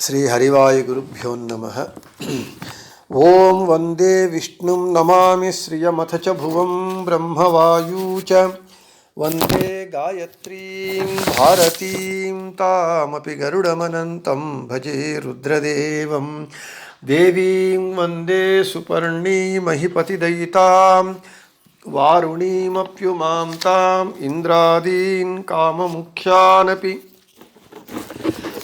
श्रीहरिवायुगुरुभ्यो नमः। ॐ वंदे विष्णुं नमामि श्रियमथ च भुवं ब्रह्मवायू च। वंदे गायत्रीं तामपि गरुडमनन्तं, भजे रुद्रदेवं। देवीं वंदे सुपर्णीमहिपतिदयितां वारुणीमप्युमां ताम् इन्द्रादीन्, काममुख्यानपि।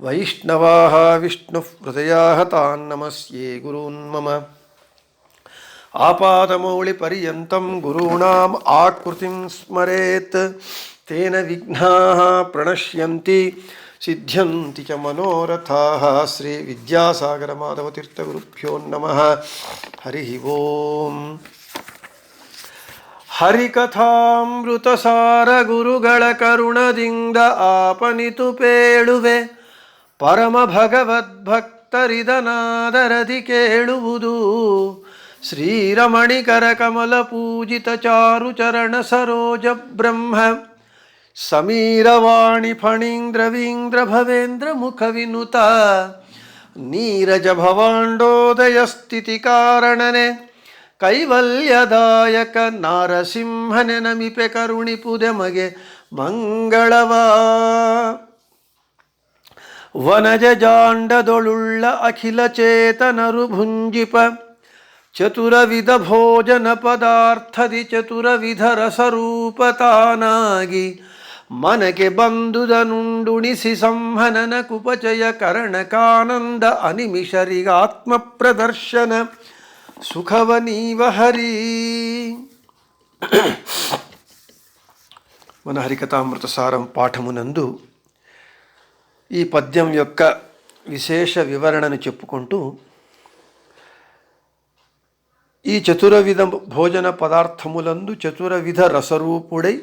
वैष्णवाः विष्णुः हृदयाः तान् नमस्ये गुरून् मम आपादमौलिपर्यन्तं गुरूणाम् आकृतिं स्मरेत् तेन विघ्नाः प्रणश्यन्ति सिद्ध्यन्ति च मनोरथाः श्रीविद्यासागरमाधवतीर्थगुरुभ्यो नमः हरिः ओम् ಹರಿಕಥಾಮೃತಸಾರ ಗುರುಗಳ ಕರುಣದಿಂದ ಆಪನಿತು ಪೇಳುವೆ ಪರಮ ಭಗವದ್ಭಕ್ತರಿದನಾದರದಿ ಕೇಳುವುದು. ಶ್ರೀರಮಣಿಕರ ಕಮಲ ಪೂಜಿತ ಚಾರು ಚರಣ ಸರೋಜ ಬ್ರಹ್ಮ. ಸಮೀರವಾಣಿ ಫಣೀಂದ್ರವೀಂದ್ರ ಭವೇಂದ್ರ ಮುಖ ವಿನುತ. ನೀರಜ ಭವಾಂಡೋದಯ ಸ್ಥಿತಿ ಕಾರಣನೆ. ಕೈವಲ್ಯದಾಯಕ ನಾರಸಿಂಹನೆ ನಮಿಪೆ ಕರುಣಿಪುದೆ ಮಗೆ ಮಂಗಳವಾ. ವನಜ ಜಾಂಡದೊಳುಳ್ಳ ಅಖಿಲ ಚೇತನರು ಭುಂಜಿಪ ಚತುರವಿಧ ಭೋಜನ ಪದಾರ್ಥದಿ ಚತುರವಿಧ ರಸರೂಪತಾನಾಗಿ ಮನಗೆ ಬಂದುದನುಂಡುಣಿಸಿ ಸಂಹನನ ಕುಪಚಯ ಕರ್ಣಕಾನಂದ ಅನಿಮಿಷರಿಗಾತ್ಮ ಪ್ರದರ್ಶನ సుఖవ నీవ హరి మన హరికథామృత సారం పాఠమునందు ఈ పద్యం యొక్క విశేష వివరణను చెప్పుకుంటూ ఈ చతురవిధ భోజన పదార్థములందు చతురవిధ రసరూపుడై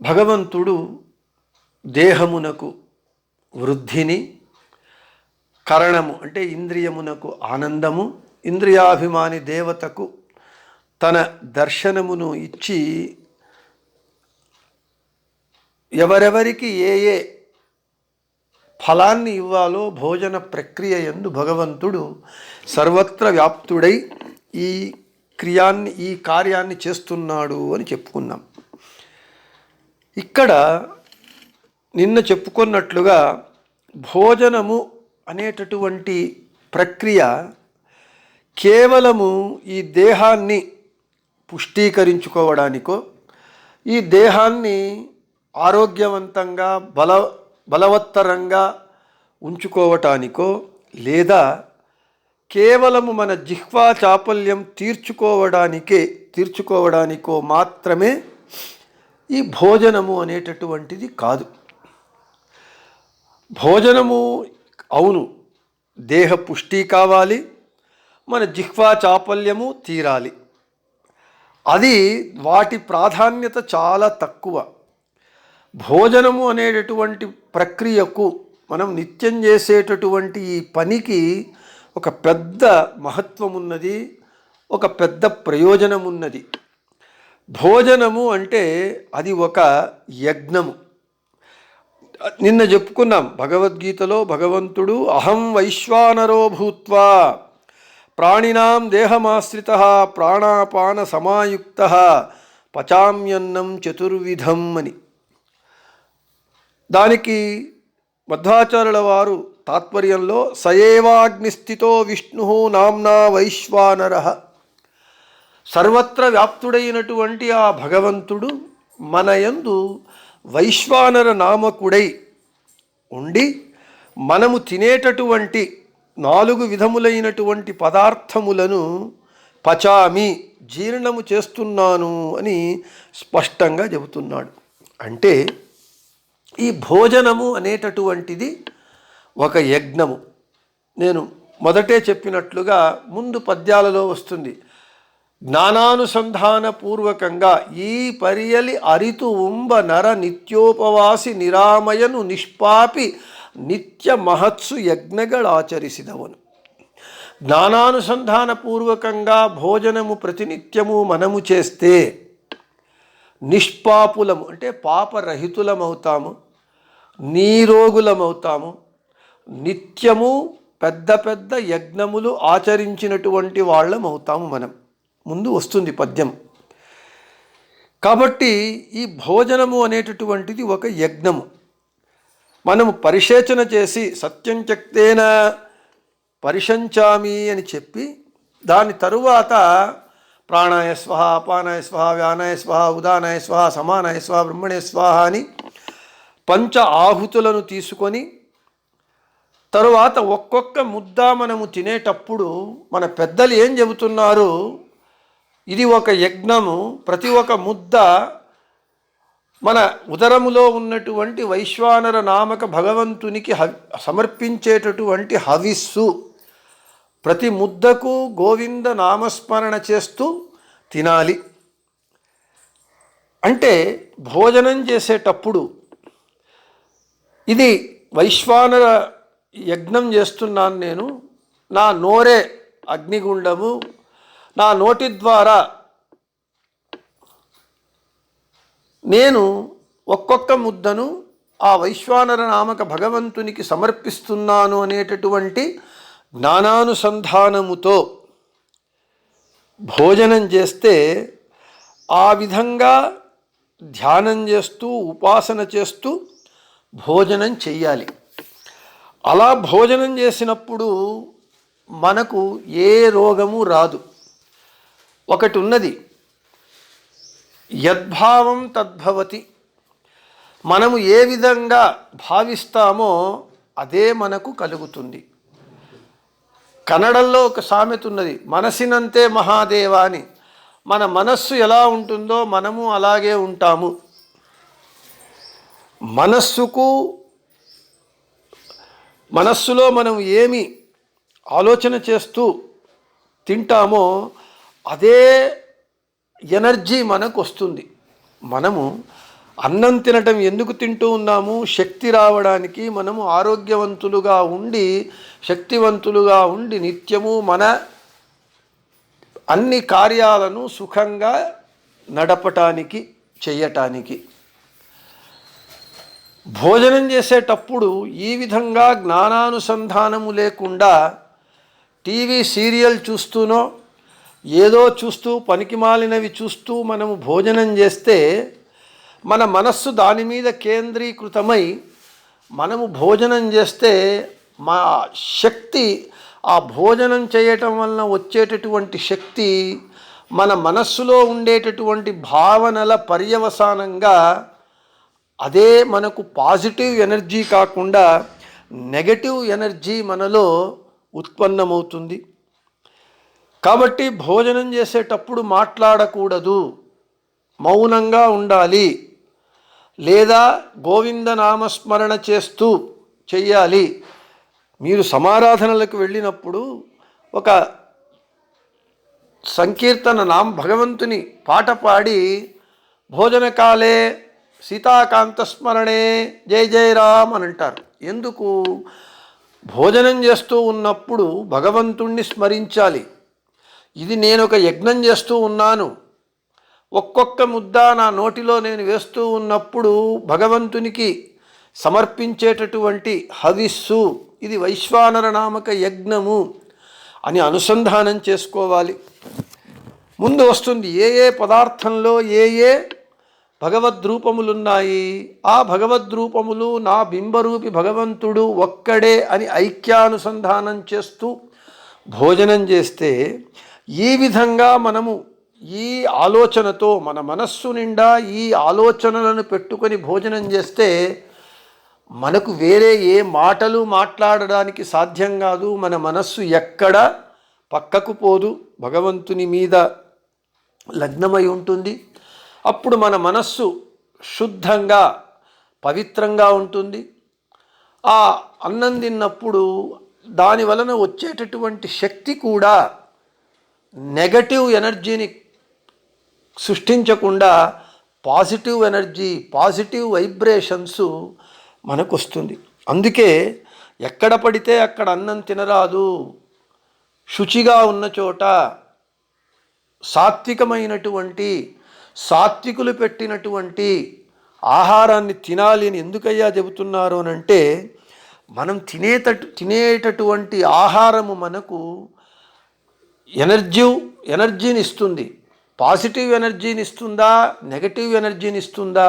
భగవంతుడు దేహమునకు వృద్ధిని కరణము అంటే ఇంద్రియమునకు ఆనందము ఇంద్రియాభిమాని దేవతకు తన దర్శనమును ఇచ్చి ఎవరెవరికి ఏ ఏ ఫలాన్ని ఇవ్వాలో భోజన ప్రక్రియ ఎందు భగవంతుడు సర్వత్ర వ్యాప్తుడై ఈ క్రియాన్ని ఈ కార్యాన్ని చేస్తున్నాడు అని చెప్పుకున్నాం. ఇక్కడ నిన్న చెప్పుకున్నట్లుగా భోజనము అనేటటువంటి ప్రక్రియ కేవలము ఈ దేహాన్ని పుష్టీకరించుకోవడానికో ఈ దేహాన్ని ఆరోగ్యవంతంగా బల బలవత్తరంగా ఉంచుకోవటానికో లేదా కేవలము మన జిహ్వా చాపల్యం తీర్చుకోవడానికే తీర్చుకోవడానికో మాత్రమే ఈ భోజనము అనేటటువంటిది కాదు. భోజనము అవును దేహ పుష్టి కావాలి మన జిహ్వా చాపల్యము తీరాలి. అది వాటి ప్రాధాన్యత చాలా తక్కువ. భోజనము అనేటటువంటి ప్రక్రియకు మనం నిత్యం చేసేటటువంటి ఈ పనికి ఒక పెద్ద మహత్వం ఉన్నది ఒక పెద్ద ప్రయోజనం ఉన్నది భోజనము అంటే అది ఒక యజ్ఞము. నిన్న చెప్పుకున్నాం భగవద్గీతలో భగవంతుడు అహం వైశ్వానరో భూత్వా ప్రాణినాం దేహమాశ్రిత ప్రాణాపాన సమాయుక్త పచామ్యన్నం చతుర్విధం అని. దానికి మధ్వాచార్యుల వారు తాత్పర్యంలో సయేవాగ్నిస్థితో విష్ణు నామ్నా వైశ్వానర. సర్వత్ర వ్యాప్తుడైనటువంటి ఆ భగవంతుడు మన యందు వైశ్వానర నామకుడై ఉండి మనము తినేటటువంటి నాలుగు విధములైనటువంటి పదార్థములను పచామి జీర్ణము చేస్తున్నాను అని స్పష్టంగా చెబుతున్నాడు. అంటే ఈ భోజనము అనేటటువంటిది ఒక యజ్ఞము. నేను మొదటే చెప్పినట్లుగా ముందు పద్యాలలో వస్తుంది. జ్ఞానానుసంధాన పూర్వకంగా ఈ పరియలి అరితు ఉంబ నర నిత్యోపవాసి నిరామయను నిష్పాపి నిత్య మహత్సు యజ్ఞಗಳాచరిಸಿದವನು జ్ఞానానుసంధాన పూర్వకంగా భోజనము ప్రతినిత్యము మనము చేస్తే నిష్పాపులము అంటే పాపరహితులమవుతాము నీరోగులమవుతాము నిత్యము పెద్ద పెద్ద యజ్ఞములు ఆచరించినటువంటి వాళ్ళం అవుతాము మనం. ముందు వస్తుంది పద్యం. కాబట్టి ఈ భోజనము అనేటటువంటిది ఒక యజ్ఞము. మనము పరిశేచన చేసి సత్యం చక్తేన పరిశంచామి అని చెప్పి దాని తరువాత ప్రాణాయ స్వహ అపానాయ స్వహ వ్యానాయ స్వహ ఉదానాయ స్వహ సమానాయ స్వహ బ్రహ్మణే స్వాహ అని పంచ ఆహుతులను తీసుకొని తరువాత ఒక్కొక్క ముద్ద మనము తినేటప్పుడు మన పెద్దలు ఏం చెబుతున్నారు? ఇది ఒక యజ్ఞము ప్రతి ఒక్క ముద్ద మన ఉదరములో ఉన్నటువంటి వైశ్వానర నామక భగవంతునికి హ సమర్పించేటటువంటి హవిస్సు. ప్రతి ముద్దకు గోవింద నామస్మరణ చేస్తూ తినాలి. అంటే భోజనం చేసేటప్పుడు ఇది వైశ్వానర యజ్ఞం చేస్తున్నాను నేను. నా నోరే అగ్నిగుండము. నా నోటి ద్వారా నేను ఒక్కొక్క ముద్దను ఆ వైశ్వానర నామక భగవంతునికి సమర్పిస్తున్నాను అనేటటువంటి జ్ఞానానుసంధానముతో భోజనం చేస్తే ఆ విధంగా ధ్యానం చేస్తూ ఉపాసన చేస్తూ భోజనం చెయ్యాలి. అలా భోజనం చేసినప్పుడు మనకు ఏ రోగము రాదు. ఒకటి ఉన్నది యద్భావం తద్భవతి. మనము ఏ విధంగా భావిస్తామో అదే మనకు కలుగుతుంది. కన్నడంలో ఒక సామెత ఉన్నది మనసినంతే మహాదేవ అని మన మనస్సు ఎలా ఉంటుందో మనము అలాగే ఉంటాము. మనస్సుకు మనస్సులో మనం ఏమి ఆలోచన చేస్తూ తింటామో అదే ఎనర్జీ మనకు వస్తుంది. మనము అన్నం తినటం ఎందుకు తింటూ ఉన్నాము? శక్తి రావడానికి మనము ఆరోగ్యవంతులుగా ఉండి శక్తివంతులుగా ఉండి నిత్యము మన అన్ని కార్యాలను సుఖంగా నడపటానికి చేయటానికి. భోజనం చేసేటప్పుడు ఈ విధంగా జ్ఞానానుసంధానము లేకుండా టీవీ సీరియల్ చూస్తూనో ఏదో చూస్తూ పనికిమాలినవి చూస్తూ మనము భోజనం చేస్తే మన మనస్సు దాని మీద కేంద్రీకృతమై మనము భోజనం చేస్తే మా శక్తి ఆ భోజనం చేయటం వలన వచ్చేటటువంటి శక్తి మన మనస్సులో ఉండేటటువంటి భావనల పర్యవసానంగా అదే మనకు పాజిటివ్ ఎనర్జీ కాకుండా నెగటివ్ ఎనర్జీ మనలో ఉత్పన్నమవుతుంది. కాబట్టి భోజనం చేసేటప్పుడు మాట్లాడకూడదు. మౌనంగా ఉండాలి. లేదా గోవింద నామస్మరణ చేస్తూ చెయ్యాలి. మీరు సమారాధనలకు వెళ్ళినప్పుడు ఒక సంకీర్తన నామ భగవంతుని పాట పాడి భోజనకాలే సీతాకాంత స్మరణే జై జై రామ్ అని అంటారు. ఎందుకు? భోజనం చేస్తూ ఉన్నప్పుడు భగవంతుణ్ణి స్మరించాలి. ఇది నేను ఒక యజ్ఞం చేస్తూ ఉన్నాను. ఒక్కొక్క ముద్ద నా నోటిలో నేను వేస్తూ ఉన్నప్పుడు భగవంతునికి సమర్పించేటటువంటి హవిస్సు ఇది వైశ్వానర నామక యజ్ఞము అని అనుసంధానం చేసుకోవాలి. ముందు వస్తుంది ఏ ఏ పదార్థంలో ఏ ఏ భగవద్రూపములున్నాయి. ఆ భగవద్రూపములు నా బింబరూపి భగవంతుడు ఒక్కడే అని ఐక్యానుసంధానం చేస్తూ భోజనం చేస్తే ఈ విధంగా మనము ఈ ఆలోచనతో మన మనస్సు నిండా ఈ ఆలోచనలను పెట్టుకొని భోజనం చేస్తే మనకు వేరే ఏ మాటలు మాట్లాడడానికి సాధ్యం కాదు. మన మనస్సు ఎక్కడ పక్కకు పోదు. భగవంతుని మీద లగ్నమై ఉంటుంది. అప్పుడు మన మనస్సు శుద్ధంగా పవిత్రంగా ఉంటుంది. ఆ అన్నం తిన్నప్పుడు దాని వలన వచ్చేటటువంటి శక్తి కూడా నెగటివ్ ఎనర్జీని సృష్టించకుండా పాజిటివ్ ఎనర్జీ పాజిటివ్ వైబ్రేషన్స్ మనకు వస్తుంది అందుకే ఎక్కడ పడితే అక్కడ అన్నం తినరాదు. శుచిగా ఉన్న చోట సాత్వికమైనటువంటి సాత్వికులు పెట్టినటువంటి ఆహారాన్ని తినాలి అని ఎందుకయ్యా చెబుతున్నారు అని అంటే మనం తినేటటు తినేటటువంటి ఆహారము మనకు ఎనర్జీ ఎనర్జీని ఇస్తుంది పాజిటివ్ ఎనర్జీని ఇస్తుందా నెగటివ్ ఎనర్జీని ఇస్తుందా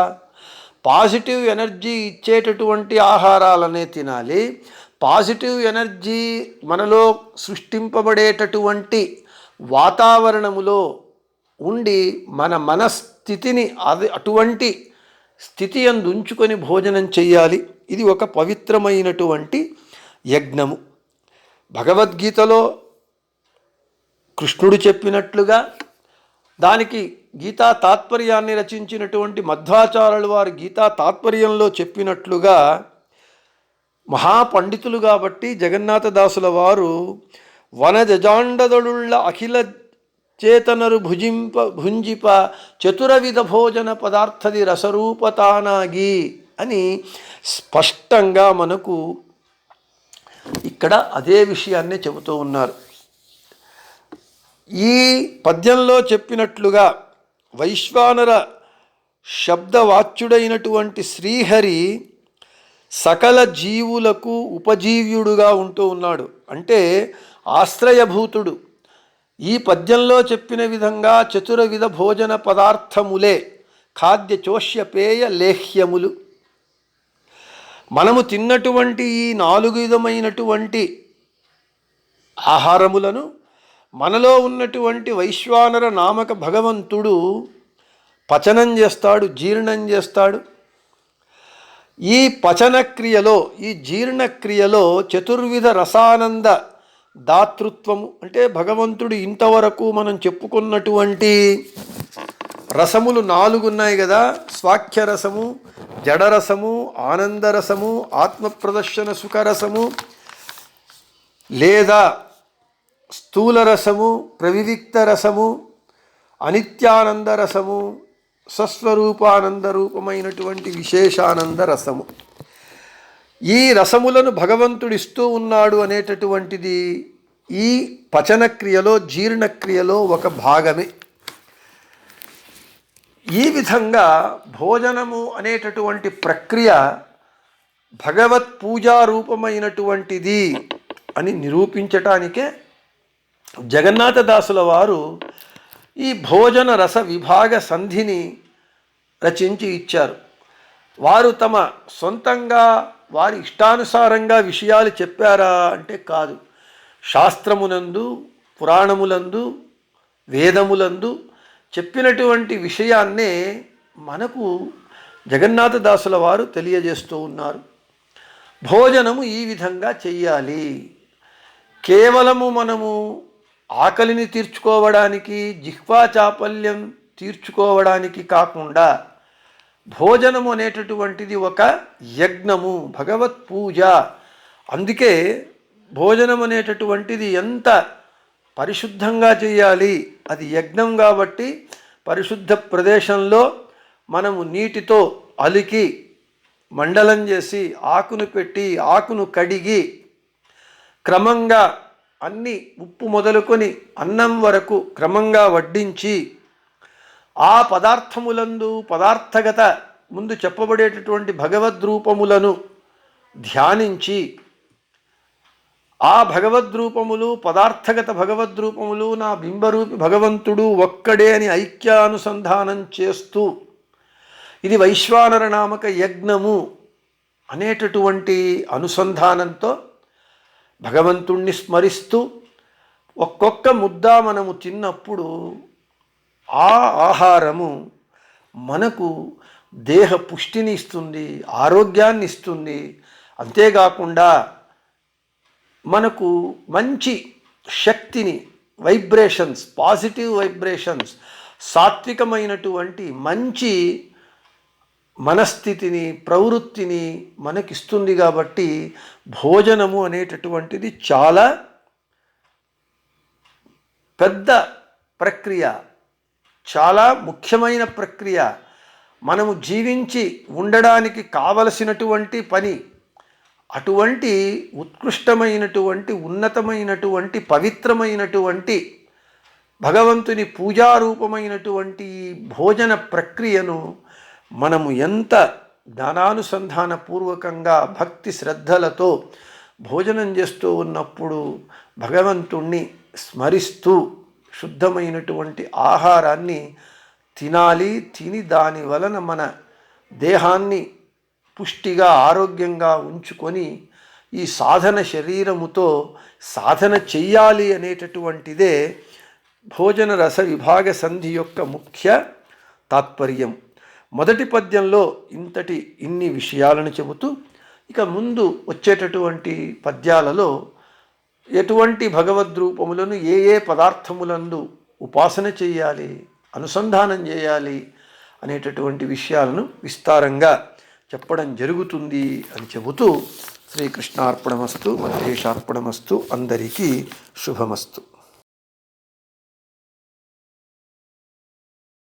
పాజిటివ్ ఎనర్జీ ఇచ్చేటటువంటి ఆహారాలనే తినాలి. పాజిటివ్ ఎనర్జీ మనలో సృష్టింపబడేటటువంటి వాతావరణములో ఉండి మన మనస్థితిని అది అటువంటి స్థితి అందు ఉంచుకొని భోజనం చెయ్యాలి. ఇది ఒక పవిత్రమైనటువంటి యజ్ఞము. భగవద్గీతలో కృష్ణుడు చెప్పినట్లుగా దానికి గీతా తాత్పర్యాన్ని రచించినటువంటి మధ్వాచార్యులు వారి గీతా తాత్పర్యంలో చెప్పినట్లుగా మహాపండితులు కాబట్టి జగన్నాథదాసుల వారు వనజజాండదడుళ్ళ అఖిల చేతనరు భుజింప భుంజిప చతురవిధ భోజన పదార్థది రసరూపతానాగి అని స్పష్టంగా మనకు ఇక్కడ అదే విషయాన్నే చెబుతూ ఉన్నారు. ఈ పద్యంలో చెప్పినట్లుగా వైశ్వానర శబ్దవాచ్యుడైనటువంటి శ్రీహరి సకల జీవులకు ఉపజీవ్యుడుగా ఉంటూ ఉన్నాడు. అంటే ఆశ్రయభూతుడు. ఈ పద్యంలో చెప్పిన విధంగా చతురవిధ భోజన పదార్థములే ఖాద్య చోష్య పేయ లేహ్యములు. మనము తిన్నటువంటి ఈ నాలుగు విధమైనటువంటి ఆహారములను మనలో ఉన్నటువంటి వైశ్వానర నామక భగవంతుడు పచనం చేస్తాడు జీర్ణం చేస్తాడు. ఈ పచనక్రియలో ఈ జీర్ణక్రియలో చతుర్విధ రసానంద దాతృత్వము అంటే భగవంతుడు ఇంతవరకు మనం చెప్పుకున్నటువంటి రసములు నాలుగు ఉన్నాయి కదా స్వాఖ్యరసము జడరసము ఆనందరసము ఆత్మప్రదర్శన సుఖరసము లేదా స్థూల రసము ప్రవివిక్త రసము అనిత్యానంద రసము సస్వరూపానంద రూపమైనటువంటి విశేషానంద రసము ఈ రసములను భగవంతుడిస్తూ ఉన్నాడు అనేటటువంటిది ఈ పచనక్రియలో జీర్ణక్రియలో ఒక భాగమే. ఈ విధంగా భోజనము అనేటటువంటి ప్రక్రియ భగవత్ పూజారూపమైనటువంటిది అని నిరూపించటానికే జగన్నాథదాసుల వారు ఈ భోజన రస విభాగ సంధిని రచించి ఇచ్చారు. వారు తమ సొంతంగా వారి ఇష్టానుసారంగా విషయాలు చెప్పారా అంటే కాదు. శాస్త్రమునందు పురాణములందు వేదములందు చెప్పినటువంటి విషయాన్నే మనకు జగన్నాథదాసుల వారు తెలియజేస్తూ ఉన్నారు. భోజనము ఈ విధంగా చెయ్యాలి. కేవలము మనము ఆకలిని తీర్చుకోవడానికి జిహ్వా చాపల్యం తీర్చుకోవడానికి కాకుండా భోజనము అనేటటువంటిది ఒక యజ్ఞము భగవత్ పూజ. అందుకే భోజనం అనేటటువంటిది ఎంత పరిశుద్ధంగా చేయాలి? అది యజ్ఞం కాబట్టి పరిశుద్ధ ప్రదేశంలో మనము నీటితో అలికి మండలం చేసి ఆకును పెట్టి ఆకును కడిగి క్రమంగా అన్ని ఉప్పు మొదలుకొని అన్నం వరకు క్రమంగా వడ్డించి ఆ పదార్థములందు పదార్థగత ముందు చెప్పబడేటటువంటి భగవద్రూపములను ధ్యానించి ఆ భగవద్రూపములు పదార్థగత భగవద్రూపములు నా బింబరూపి భగవంతుడు ఒక్కడే అని ఐక్యానుసంధానం చేస్తూ ఇది వైశ్వానర నామక యజ్ఞము అనేటటువంటి అనుసంధానంతో భగవంతుణ్ణి స్మరిస్తూ ఒక్కొక్క ముద్ద మనము తిన్నప్పుడు ఆ ఆహారము మనకు దేహ పుష్టిని ఇస్తుంది ఆరోగ్యాన్ని ఇస్తుంది. అంతేకాకుండా మనకు మంచి శక్తిని వైబ్రేషన్స్ పాజిటివ్ వైబ్రేషన్స్ సాత్వికమైనటువంటి మంచి మనస్థితిని ప్రవృత్తిని మనకిస్తుంది కాబట్టి భోజనము అనేటటువంటిది చాలా పెద్ద ప్రక్రియ చాలా ముఖ్యమైన ప్రక్రియ. మనము జీవించి ఉండడానికి కావలసినటువంటి పని అటువంటి ఉత్కృష్టమైనటువంటి ఉన్నతమైనటువంటి పవిత్రమైనటువంటి భగవంతుని పూజారూపమైనటువంటి భోజన ప్రక్రియను మనము ఎంత జ్ఞానానుసంధాన పూర్వకంగా భక్తి శ్రద్ధలతో భోజనం చేస్తూ ఉన్నప్పుడు భగవంతుణ్ణి స్మరిస్తూ శుద్ధమైనటువంటి ఆహారాన్ని తినాలి తిని దాని వలన మన దేహాన్ని పుష్టిగా ఆరోగ్యంగా ఉంచుకొని ఈ సాధన శరీరముతో సాధన చెయ్యాలి అనేటటువంటిదే భోజన రస విభాగ సంధి యొక్క ముఖ్య తాత్పర్యం. మొదటి పద్యంలో ఇంతటి ఇన్ని విషయాలను చెబుతూ ఇక ముందు వచ్చేటటువంటి పద్యాలలో ఎటువంటి భగవద్రూపములను ఏ ఏ పదార్థములందు ఉపాసన చేయాలి అనుసంధానం చేయాలి అనేటటువంటి విషయాలను విస్తారంగా చెప్పడం జరుగుతుంది అని చెబుతూ శ్రీకృష్ణార్పణమస్తు మధ్యేషార్పణమస్తు అందరికీ శుభమస్తు.